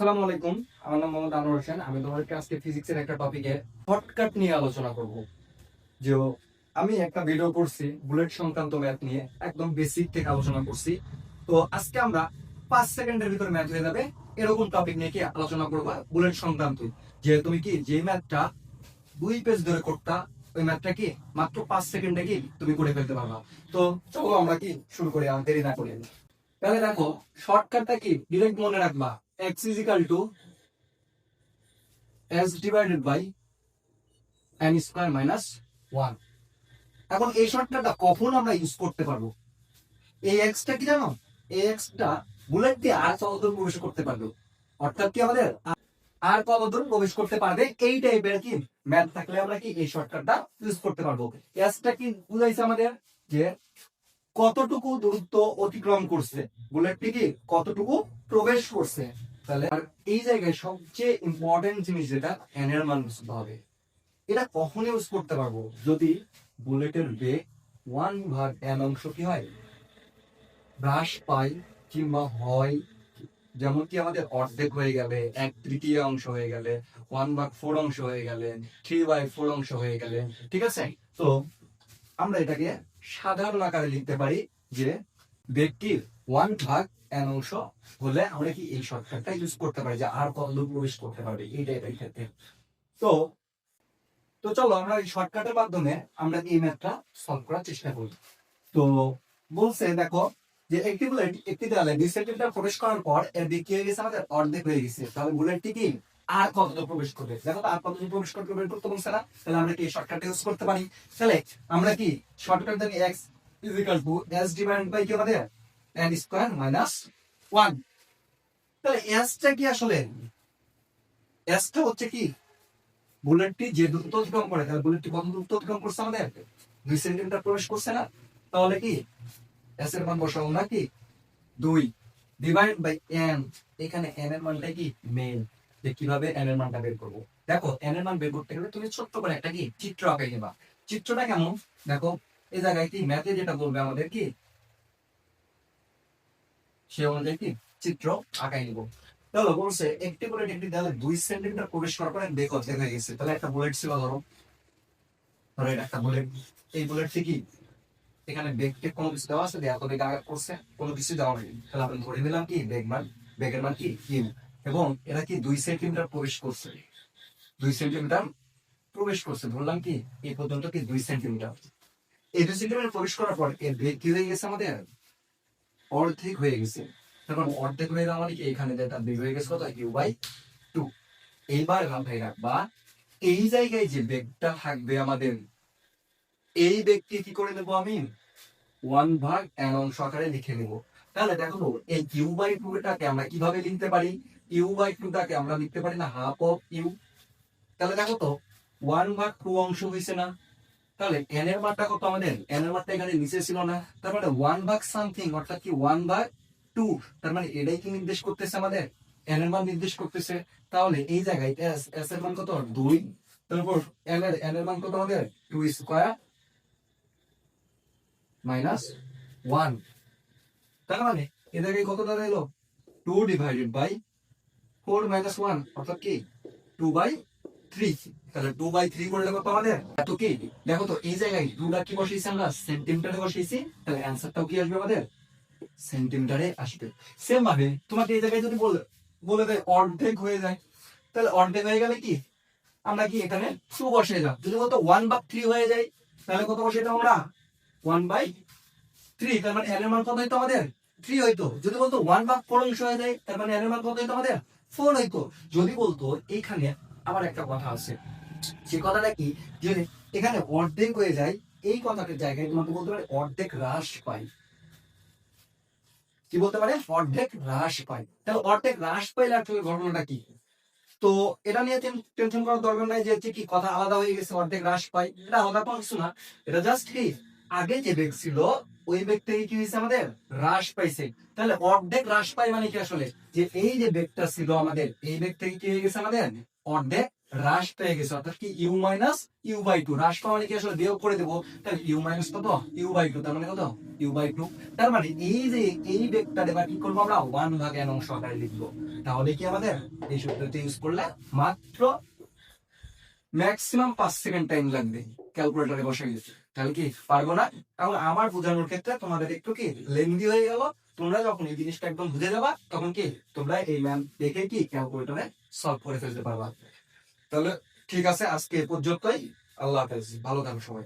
আসসালামু আলাইকুম। আমার নাম মোহাম্মদ আনোয়ার হোসেন। আমি তোমাদেরকে আজকে ফিজিক্সের একটা টপিকে শর্টকাট নিয়ে আলোচনা করব। যে আমি একটা ভিডিও করছি, বুলেট সংক্রান্ত ম্যাথ নিয়ে, একদম বেসিক থেকে আলোচনা করছি। তো আজকে আমরা পাঁচ সেকেন্ডের ভিতরে ম্যাথ হয়ে যাবে। এরকম টপিক নিয়ে কি আলোচনা করবা? বুলেট সংক্রান্ত যে তুমি কি যে ম্যাথটা দুই পেজ ধরে করতা, ওই ম্যাথটা কি মাত্র পাঁচ সেকেন্ডে কি তুমি করে ফেলতে পারবা? তো চলো আমরা কি শুরু করি দেরি না করি। তাহলে দেখো শর্টকাটটা কি? ডিরেক্ট মনে রাখবা। X is equal to s divided by n square minus 1 এখন এই শর্টকাটটা কখন আমরা ইউজ করতে পারব? এই x টা কি জানো? এই x টা বুলেট দিয়ে আর কতদূর প্রবেশ করতে পারবে। অর্থাৎ কি আমাদের? আর কতদূর প্রবেশ করতে পারবে। এই টাইপের কি ম্যাথ থাকলে আমরা কি এই শর্টকাটটা ইউজ করতে পারব? s টা কি বুঝাইছে আমাদের? যে কতটুকু দূরত্ব অতিক্রম করছে। বুলেটটি কি কতটুকু প্রবেশ করছে? তাহলে আর এই জায়গায় সবচেয়ে ইম্পর্টেন্ট জিনিস যেটা এন এর বুঝতে হবে এটা কখন ইউজ করতে পারব? যদি বুলেটের ওয়ান ভাগ এন অংশ কি হয়? কিংবা হয় যেমন কি আমাদের অর্ধেক হয়ে গেলে, এক তৃতীয় অংশ হয়ে গেলে ওয়ান ভাগ ফোর অংশ হয়ে গেলে থ্রি বাই ফোর অংশ হয়ে গেলে, ঠিক আছে? তো আমরা এটাকে সাধারণ আকারে লিখতে পারি যে ব্যক্তির ওয়ান ভাগ এন অংশ হলে আমরা কি এই শর্টকাটটা ইউজ করতে পারি যে আর কত প্রবেশ করতে পারবে? এই টাইপের ক্ষেত্রে। তো তো চলো আমরা এই শর্টকাটের মাধ্যমে আমরা এই ম্যাথটা সলভ করার চেষ্টা করি। তো, বলছে, দেখো, যে একটি বুলেট একটি দেওয়ালে দুই প্রবেশ করার পর এর দিক হয়ে গেছে আমাদের অর্ধেক হয়ে গেছে। তাহলে বুলেটটি কি? আর কত প্রবেশ করবে? দেখো আর কত প্রবেশ করতে বের করতে বলছে না? তাহলে আমরা কি শর্টকাট ইউজ করতে পারি? তাহলে আমরা কি শর্টকাট থেকে x is equal to s divide by কি আমাদের? এন স্কোয়ার মাইনাস ওয়ান তাহলে এসটা কি আসলে? এসটা হচ্ছে কি? বুলেটটি যে দূরত্ব অতিক্রম করে, তাহলে বুলেটটি কত দূরত্ব অতিক্রম করছে আমাদের? দুই সেন্টিমিটার প্রবেশ করছে না? তাহলে কি? এস এর মান বসাবো না কি? দুই ডিভাইড বাই এন এখানে এন এর মানটা কি? মেন যে কীভাবে এন এর মানটা বের করব? দেখো এন এর মান বের করতে গেলে তুমি ছোট্ট করে একটা কি? চিত্র আঁকাই নেবা। চিত্রটা কেমন? দেখো, এই জায়গায় কি? ম্যাথে যেটা বলবে আমাদের কি? সে অনুযায়ী কি চিত্র আঁকাই নিব। তাহলে বলছে একটি বুলেট একটি দেওয়ালে দুই সেন্টিমিটার প্রবেশ করার পরে অর্ধেক হয়ে গেছে। তাহলে একটা বুলেট ছিল, ধরো। ধরো এটা একটা বুলেট এই বুলেটটি কি? এখানে বেগকে কোনো কিছু দেওয়া আছে? দেওয়া তো বেগ আঘাত করছে। কোনো কিছু দেওয়া নেই তাহলে আমরা ধরে নিলাম কি বেগ মান বেগের মান কি? কিউ এবং এরা কি দুই সেন্টিমিটার প্রবেশ করছে? দুই সেন্টিমিটার প্রবেশ করছে। ধরলাম কি এই পর্যন্ত কি দুই সেন্টিমিটার। এই দুই সেন্টিমিটার প্রবেশ করার পর এর বেগ কি হয়ে গেছে আমাদের? অর্ধেক হয়ে গেছে। তখন অর্ধেক হয়ে যাওয়া মানে কি? এখানে যেটা হয়ে গেছে কত? Q by two. এইবার মাথায় রাখবা, এই জায়গায় যে বেগটা থাকবে আমাদের, এই বেগকে কি করে নেব আমি? ওয়ান ভাগ এন অংশ আকারে লিখে নেব। তাহলে দেখো এই কিউ বাই টু টাকে আমরা কীভাবে লিখতে পারি? ইউ বাই টু টাকে আমরা লিখতে পারি না? হাফ অফ ইউ তাহলে দেখো তো, ওয়ান ভাগ টু অংশ হয়েছে না? তাহলে এন এর মানটা কত আমাদের? এন এর মানটা এখানে নিচে ছিল না। তার মানে ওয়ান ভাগ সামথিং অর্থাৎ কি ওয়ান ভাগ টু তার মানে এটাই কি নির্দেশ করতেছে আমাদের? এন এর মান নির্দেশ করতেছে। তাহলে এই জায়গায় এস এস এর মান কত? দুই। তারপর এন এর এন এর মান কত আমাদের? টু স্কোয়ার মাইনাস ওয়ান তার মানে এ জায়গায় কত দাঁড়াইলো? Two divided by four minus one অর্থাৎ কি? টু বাই তাহলে টু বাই থ্রি করলে কত আমাদের এত কি? দেখো তো, এই জায়গায় টুটা কি বসিয়েছি আমরা? সেন্টিমিটারে বসিয়েছি। তাহলে অ্যান্সারটাও কি আসবে আমাদের? সেন্টিমিটারে আসবে। সেম ভাবে, তোমাকে এই জায়গায় যদি বলে বলে দেয় অর্ধেক হয়ে যায়, তাহলে অর্ধেক হয়ে গেলে কি? আমরা কি এখানে টু বসিয়ে যাও যদি বলতো ওয়ান বাই থ্রি হয়ে যায়, তাহলে কত বসিয়ে দাও আমরা? ওয়ান বাই থ্রি তার মানে এর মান কত হইতো আমাদের? থ্রি হইতো। যদি বলতো ওয়ান ভাগ ফোর অংশ হয়ে যায়, তার মানে এর মান কত হইতো আমাদের? ফোর হইতো। যদি বলতো এইখানে আবার একটা কথা আছে। সে কথাটা কি? যে এখানে অর্ধেক হয়ে যায়, এই কথাটার জায়গায় তোমাকে বলতে পারে অর্ধেক হ্রাস পাই কি বলতে পারে? অর্ধেক হ্রাস পাই তাহলে অর্ধেক হ্রাস পাইলে আসলে ঘটনাটা কি? তো এটা নিয়ে টেনশন করার দরকার নাই যে হচ্ছে কি কথা আলাদা হয়ে গেছে, অর্ধেক হ্রাস পাই এটা আলাদা কোনো কিছু না। এটা জাস্ট কি? আগে যে বেগ ছিল, ওই বেগ থেকে কি হয়েছে আমাদের? হ্রাস পাইছে। তাহলে অর্ধেক হ্রাস পাই মানে কি আসলে? যে এই যে বেগটা ছিল আমাদের, এই বেগ থেকে কি হয়ে গেছে আমাদের? অর্ধেক হ্রাস পেয়ে গেছে, অর্থাৎ কি u minus u by two হ্রাস পাওয়া মানে কি আসলে বিয়োগ করে দেবো? তাহলে ইউ মাইনাস কত? ইউ বাই টু তার মানে কত? ইউ বাই টু তার মানে এই যে এই ভেক্টর এবার কি করব আমরা? ওয়ান ভাগ এন অংশ আকারে লিখব। তাহলে কি আমাদের এই সূত্রটি ইউজ করলে মাত্র ম্যাক্সিমাম পাঁচ সেকেন্ড টাইম লাগবে। ক্যালকুলেটারে বসে গেছে তাহলে কি পারব না? কারণ আমার বোঝানোর ক্ষেত্রে তোমাদের একটু কি লেন্দি হয়ে গেল। তোমরা যখন এই জিনিসটা একদম বুঝে যাবা, তখন কি তোমরা এই ম্যাম দেখে কি ক্যালকুলেটরে সলভ করে ফেলতে পারবা। তাহলে ঠিক আছে, আজকে পর্যন্তই। আল্লাহ হাফেজ। ভালো থাকো সবাই।